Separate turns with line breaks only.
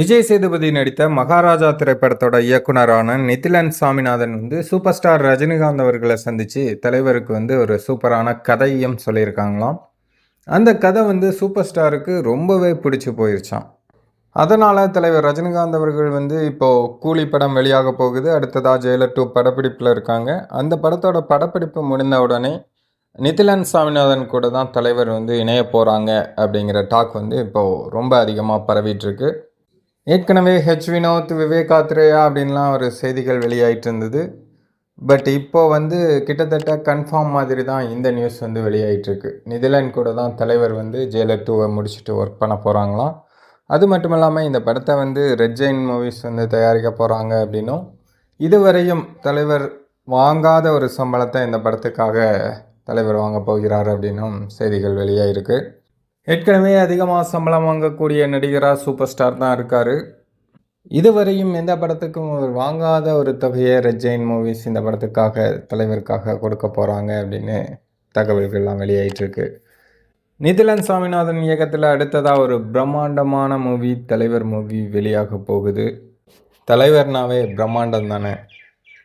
விஜய் சேதுபதி நடித்த மகாராஜா திரைப்படத்தோட இயக்குனரான நிதிலன் சாமிநாதன் வந்து சூப்பர் ஸ்டார் ரஜினிகாந்த் அவர்களை சந்தித்து தலைவருக்கு வந்து ஒரு சூப்பரான கதையும் சொல்லியிருக்காங்களாம். அந்த கதை வந்து சூப்பர் ஸ்டாருக்கு ரொம்பவே பிடிச்சி போயிருச்சான் அதனால் தலைவர் ரஜினிகாந்த் அவர்கள் வந்து இப்போது கூலி படம் வெளியாக போகுது. அடுத்ததாக ஜெயலர் டூ படப்பிடிப்பில் இருக்காங்க. அந்த படத்தோட படப்பிடிப்பு முடிந்த உடனே நிதிலன் சாமிநாதன் கூட தான் தலைவர் வந்து இணைய போகிறாங்க அப்படிங்கிற டாக் வந்து இப்போது ரொம்ப அதிகமாக பரவிட்டுருக்கு ஏற்கனவே ஹெச் வினோத் விவேக் ஆத்ரேயா அப்படின்லாம் ஒரு செய்திகள் வெளியாயிட்டு இருந்தது பட் இப்போ வந்து கிட்டத்தட்ட கன்ஃபார்ம் மாதிரி தான் இந்த நியூஸ் வந்து வெளியாகிட்டுருக்கு நிதிலன் கூட தான் தலைவர் வந்து ஜெயலர் டூவை முடிச்சுட்டு ஒர்க் பண்ண போகிறாங்களாம் அது மட்டும் இல்லாமல் இந்த படத்தை வந்து ரெட் ஜெயின் மூவிஸ் வந்து தயாரிக்க போகிறாங்க அப்படின்னும். இதுவரையும் தலைவர் வாங்காத ஒரு சம்பளத்தை இந்த படத்துக்காக தலைவர் வாங்க போகிறார் அப்படின்னும் செய்திகள் வெளியாகிருக்கு ஏற்கனவே அதிகமாக சம்பளம் வாங்கக்கூடிய நடிகராக சூப்பர் ஸ்டார் தான் இருக்கார். இதுவரையும் எந்த படத்துக்கும் அவர் வாங்காத ஒரு தொகையை ரெஜெயின் மூவிஸ் இந்த படத்துக்காக தலைவருக்காக கொடுக்க போகிறாங்க அப்படின்னு தகவல்கள்லாம் வெளியாயிட்டிருக்கு. நிதிலன் சாமிநாதன் இயக்கத்தில் அடுத்ததாக ஒரு பிரம்மாண்டமான மூவி தலைவர் மூவி வெளியாக போகுது. தலைவர்னாவே பிரம்மாண்டம் தானே.